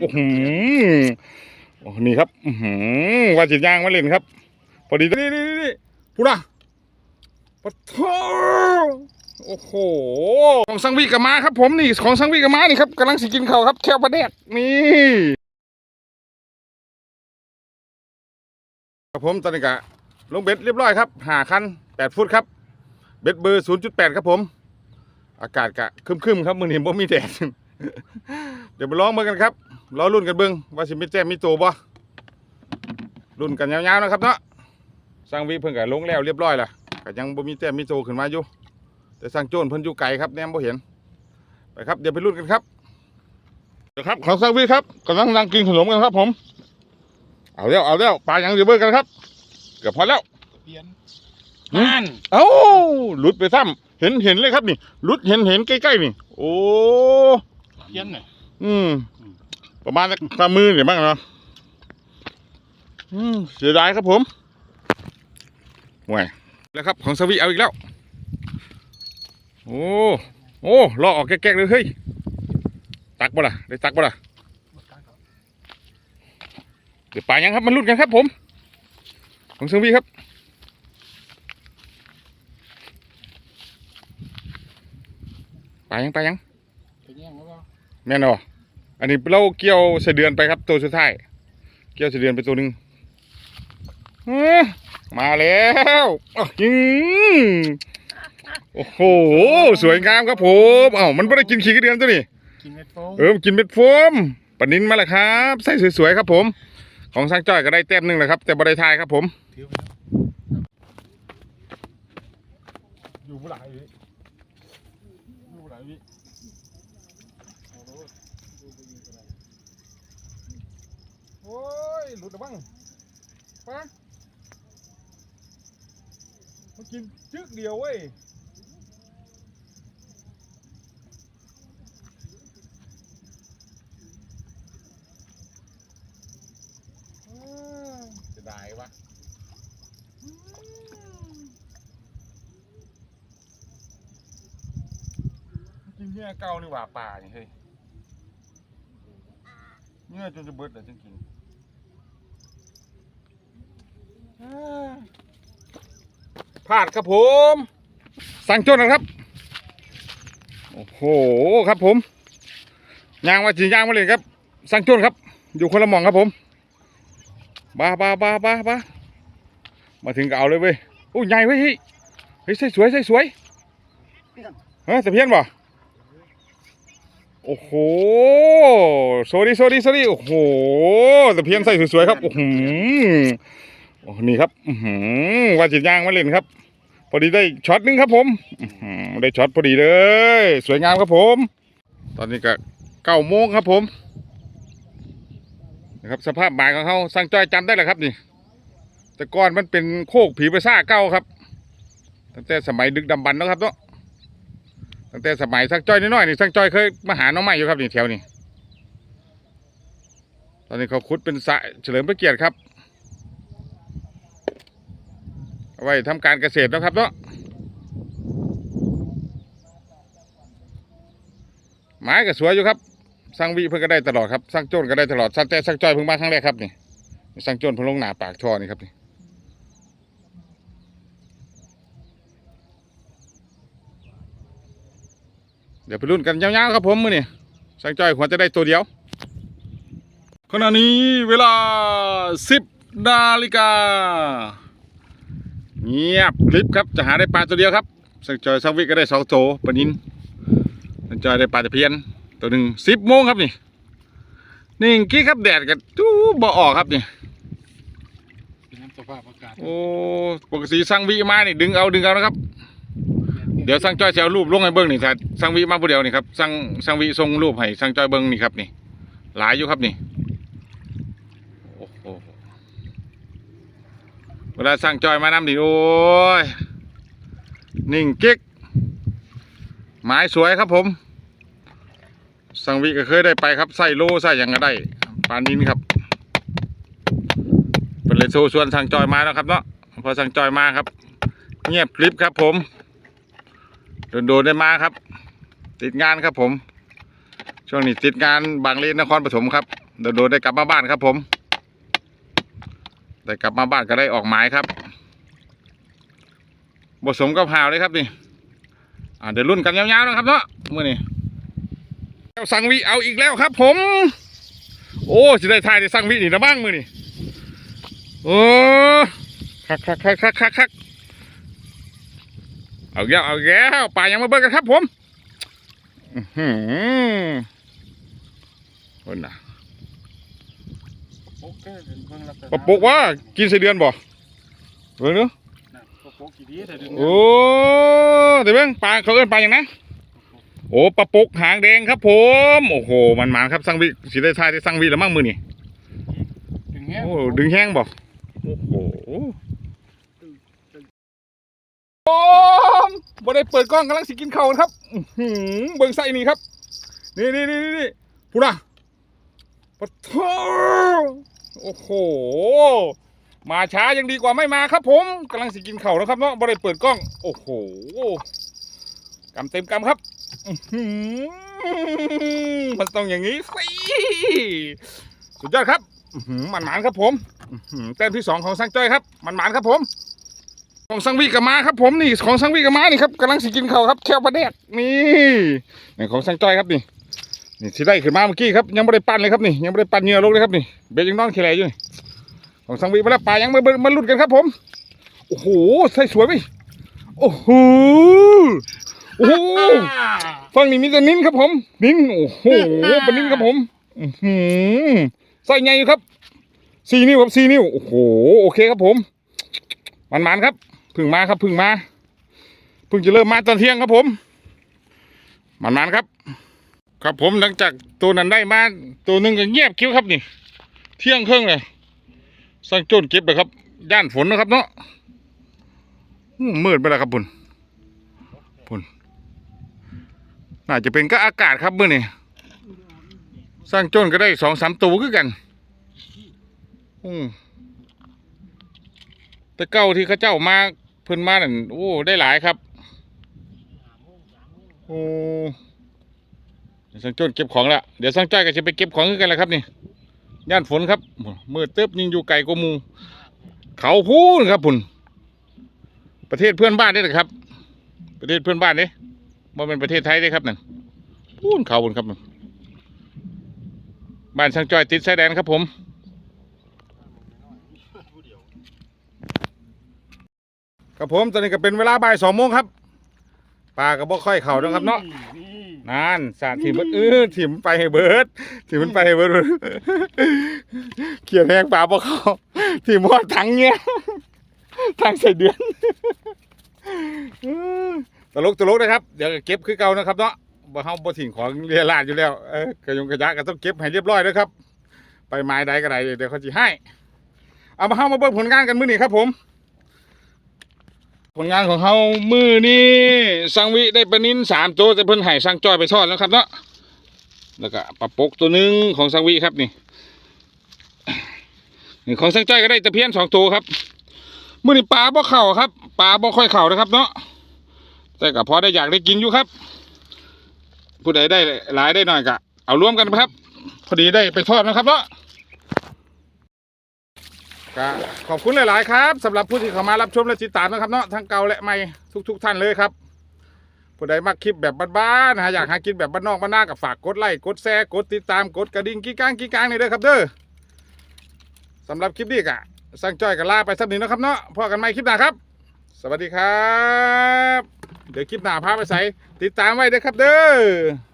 โอ้โหนี่ครับอือว่าจิตย่างมาเล่นครับ พอดีนี่นี่นี่พูดนะปะโถโอ้โห ของสังวีกับมาครับ ผมนี่ของสังวีกับมานี่ครับกำลังสิกินเขาครับแค่ประเดกนี่ครับผมตอนนี้กะลงเบ็ดเรียบร้อยครับหาคันแปดฟุตครับ เบ็ดเบอร์ศูนย์จุดแปดครับผม อากาศกะคึมๆครับมือนี้บ่มีแดด ดี๋ยวไปลองเบิ่งกันครับรอรุ่นกันเบิ่งว่าสิมีแจ้มมีตัวบ่รุ่นกันยาวๆนะครับเนาะสร้างวิเพิ่นก็ลงแล้วเรียบร้อยและก็ยังบ่มีแต้มมีโตขึ้นมาอยู่แต่สร้างโจนเพิ่นอยู่ไกลครับแนมบ่เห็นไปครับเดี๋ยวไปรุ่นกันครับเดี๋ยวครับของสร้างวิครับกำลังนั่งกินขนมกันครับ ผม เอาแล้วเอาแล้วปลายังเดี๋ยวเบิ่งกันครับเกือบพอแล้วเปลี่ยนนั่นเอ้าหลุดไปซ้ำเห็นเห็นเลยครับนี่หลุดเห็นเห็นใกล้ๆนี่ โอ้เปลี่ยนหน่อย อืม ประมาณสักฝ่ามือเนี่ยบ้างเนาะอืมเสียดายครับผมห่วยแล้วครับของสวีเอาอีกแล้ว โอ้ โอ้ลอกออกแก๊กๆเลยเฮ้ย ตักบ่ล่ะ ได้ตักบ่ล่ะ เดี๋ยวปลายังครับ มันรุ่นกันครับผม ของสวีครับปลายังปลายังไปแย่งแล้วก็แม่นอ อันนี้เราเกี่ยวเสะเดือนไปครับตัวสุดท้าย เกี่ยวเสะเดือนไปตัวหนึ่งอื้อมาแล้วอื้อหือโอ้โห สวยงามครับผม เอ้ามันไม่ได้กินขี้กระเดือนตัวนี้กินเม็ดโฟม เออมันกินเม็ดโฟมปลานินมาแล้วครับใส่สวยๆครับผม ของสร้างจ้อยก็ได้แต้มหนึ่งแหละครับ แต่บ่ได้ทายครับผมถือไปแล้วอยู่บ่หลายวิอยู่บ่หลายวิเอาโลดดูไปยิงกันเลย โอ้ย หลุดแล้วบ้างปะมันกินจึกเดียวเว้ย จะได้ปะกินเนื้อเก่านี่หว่าป่านี่เฮ้ยเนื้อจนจะเบิดเลยจริงๆา พลาดครับผม สั่งจนนะครับ โอ้โหครับผมยางมาจียางมาเลยครับ สั่งจนครับ อยู่คนละมองครับผมบ้าบ้าบ้าบ้าบ้ามาถึงก็เอาเลยเว้ยโอ้ยใหญ่เว้ยเฮ้ยเฮ้ยใส่สวยใส่สวยเฮ้ยตะเพียนบ่โอ้โหโซดีโซดีโซดีโอ้โหตะเพียนใส่สวยๆครับโอ้โห โอ้นี่ครับอืว่าจิตยางมาเล่นครับ พอดีได้ช็อตหนึงครับ ผมได้ช็อตพอดีเลย สวยงามครับผม ตอนนี้ก็เก้าโมงครับผมนะครับสภาพหมายของเขาสร้างจ้อยจำได้แหละครับนี่ แต่ก่อนมันเป็นโคกผีประซ่าเก้าครับ ตั้งแต่สมัยดึกดำบรรพ์แล้วครับเนาะตั้งแต่สมัยสร้างจ้อยน้อยๆนี่สร้างจ้อยเคยมาหาน้องใหม่อยู่ครับนี่แถวนี้ตอนนี้เขาขุดเป็นสระเฉลิมพระเกียรติครับเอา ไว้ทำการเกษตรนะครับเนาะไม้ก็สวยอยู่ครับสร้างวิเพิ่งก็ได้ตลอดครับสร้างโจนก็ได้ตลอดสร้างแต่สร้างจอยเพิ่งมาครั้งแรกครับนี่สร้างโจนเพิ่งลงหนาปากท่อนี่ครับนี่เดี๋ยวไปรุ่นกันยาวๆครับผมมือนี่สร้างจอยควรจะได้ตัวเดียวขณะนี้เวลาสิบนาฬิกา เงียบคลิปครับจะหาได้ปลาตัวเดียวครับสร้างจ้อยสร้างวิก็ได้สองโตวปลานินสร้างจ้อยได้ปลาตะเพียน ตัวหนึ่งสิบโมงครับนี่นี่กี้ครับแดดกันทูบ่ออกครับนี่เป็นน้ำสภาพอากาศโอ้ปกติสั่งวิมานี่ดึงเอาดึงเอานะครับ เดี๋ยวสั่งจ้อยจะเอารูปลงให้เบิ้งนี่ถ้าสั่งวิมาผู้เดียวนี่ครับสั่งสั่งวิส่งรูปให้สั่งจ้อยเบิ้งนี่ครับนี่ หลายอยู่ครับนี่โอ้โหเวลาสั่งจอยมานำนี่โอ้ยนิ่งกิ๊กหมายสวยครับผม สังวิก็เคยได้ไปครับใส่โลใส่หยังก็ได้ปานนินครับเป็นเลยโซชวนสั่งจอยมาแล้วครับเนาะพอสั่งจอยมาครับ เงียบกริบครับผมโดนๆได้มาครับ ติดงานครับผม ช่วงนี้ติดงานบางเลนนครปฐมครับโดนๆได้กลับมาบ้านครับผม ได้กลับมาบ้านก็ได้ออกหมายครับบสมกับหาวเลยครับนี่เดี๋ยวรุ่นกันยาวๆนะครับเนาะมื่อนี้เอาสังวิเอาอีกแล้วครับ ผม โอ้จะได้ทายได้สังวินี่นะบ้างมือนี่โอ้คักคักคักคักคักคักเอาแก้วเอาแก้วป่ายังมาเบิกกันครับผมอือหือคนน่ะ ปกแค่เห็นเบิ่งลักษณะปะปุกว่ากินไส้เดือนบ่เบิ่งเนาะน่ะปะปกกี่ดีแต่ดึงโอ้เดี๋ยวเบิ่งปลาเขาเอิ้นปลาอย่างนะโอ้ปลาปุกหางแดงครับ ผมโอ้โหมันมาครับสังวิสิได้ทายได้สังวิแล้วมั้งมือนี่ดึงแห้งโอ้ดึงแห้งบ่โอ้โหโอ้มบ่ได้เปิดกล้องกำลังสิกินข้าวครับอื้อหือเบิ่งไส้นี่ครับ นี่นี่นี่นี่พูดนะ ปะโถโอ้โห มาช้ายังดีกว่าไม่มาครับผมกำลังสิกินเข้านะครับเนาะบ่ได้เปิดกล้อง โอ้โหกำเต็มกำครับมันต้องอย่างนี้สิสุดยอดครับมันหมานครับผมอื้อหือแต้มที่สองของสังจ้อยครับ มันหมานครับผม ของสังวีกับมาครับผมนี่ของสังวีกับมานี่ครับกำลังสิกินเข้าครับแค่ประเดกนี่นี่ของสังจ้อยครับนี่ นี่ที่ได้ขึ้นมาเมื่อกี้ครับยังไม่ได้ปั้นเลยครับนี่ยังไม่ได้ปั้นเหงื่อลงเลยครับนี่เบ็ดยังน้องแข็อยู่ของสังวีมาแล้วปลายังมามาลุ้นกันครับ ผมโอ้โหใส่สวยไหมโอ้โหโอ้โหฝั่งนี้มีแต่นิ้นครับ ผม นิ้นโอ้โหเป็นนิ้นครับผมอือหือใส่ไงอยู่ครับสี่นิ้วครับสี่นิ้วโอ้โหโอเคครับผมมันมันครับพึ่งมาครับพึ่งมาพึ่งจะเริ่มมาตอนเที่ยงครับผมมันมันครับ ครับผมหลังจากตัวนั้นได้มาตัวหนึ่งก็เงียบคิ้วครับนี่ เที่ยงเครึ่องเลยสร้างโจนเก็บเลยครับย่านฝนนะครับเนาะมืดไปแล้วครับพุ่นน่าจะเป็นก็อากาศครับเมื่อนี่สร้างโจนก็ได้สองสามตัวคือกันอืมแต่เก้าที่เขาเจ้ามาเพิ่นมานั่นโอ้ได้หลายครับ โอ้ เดี๋ยวสร้างโจนเก็บของแล้วเดี๋ยวสร้างจ้อยก็จะไปเก็บของกันแหละครับนี่ย่านฝนครับมืดเติบยิงอยู่ไกลกมูเขาพูนครับพุ่นประเทศเพื่อนบ้านนี่แหละครับ ประเทศเพื่อนบ้านนี่ว่าเป็นประเทศไทยได้ครับนั่นพูนเขาบนครับบ้านช่างจ้อยติดชายแดนครับผมครับผมตอนนี้ก็เป็นเวลาบ่ายสองโมงครับปลาก็บ่ค่อยเข่านะครับเนาะ นี่นสาดถิ่มเบิดเออถิ่มไปให้เบิร์ดถิ่มมันไปให้เบิร์ดเขียนแหงปลาบ่เขาถิ่มว่าถังเงี้ยถังใส่เดือนตลกตลกนะครับเดี๋ยวเก็บคือเก่านะครับเนาะบ่เฮาบ่ทิ้งของเรียราดอยู่แล้วเออกระยงกระยะก็ต้องเก็บให้เรียบร้อยนะครับ ไปไม้ใดก็ได้เดี๋ยวเขาสิให้ เอามาเฮามาเบิ่งผลงานกันมื้อนี้ครับผม ผลงานของเฮามือนี้สังวิได้ปลานินสามตัวแต่เพิ่นให้สังจอยไปทอดแล้วครับเนาะแล้วก็ปลาปกตัวหนึ่งของสังวิครับนี่นี่ของสังจอยก็ได้ตะเพียนสองตัวครับมือนี้ปลาบ่เข้าครับปลาบ่ค่อยเข้านะครับเนาะแต่ก็พอได้อยากได้กินอยู่ครับ ผู้ใดได้หลายได้หน่อยก็เอาร่วมกันครับ พอดีได้ไปทอดนะครับเนาะ ก็ขอบคุณหลาย ๆ ครับสำหรับผู้ที่เข้ามารับชมและติดตามนะครับเนาะทั้งเก่าและใหม่ทุก ๆ ท่านเลยครับผู้ใดมักคลิปแบบบ้านๆนะฮะอยากหากินแบบบ้านนอกบ้านหน้าก็ฝากกดไลค์กดแชร์กดติดตามกดกระดิ่งกี้ก้างกี้ก้างนี่เด้อครับเด้อสำหรับคลิปนี้ก็สั่งจ้อยกับลาไปสักหนิดนะครับเนาะพอกันใหม่คลิปหน้าครับ สวัสดีครับ เดี๋ยวคลิปหน้าพาไปใส่ติดตามไว้เด้อครับเด้อ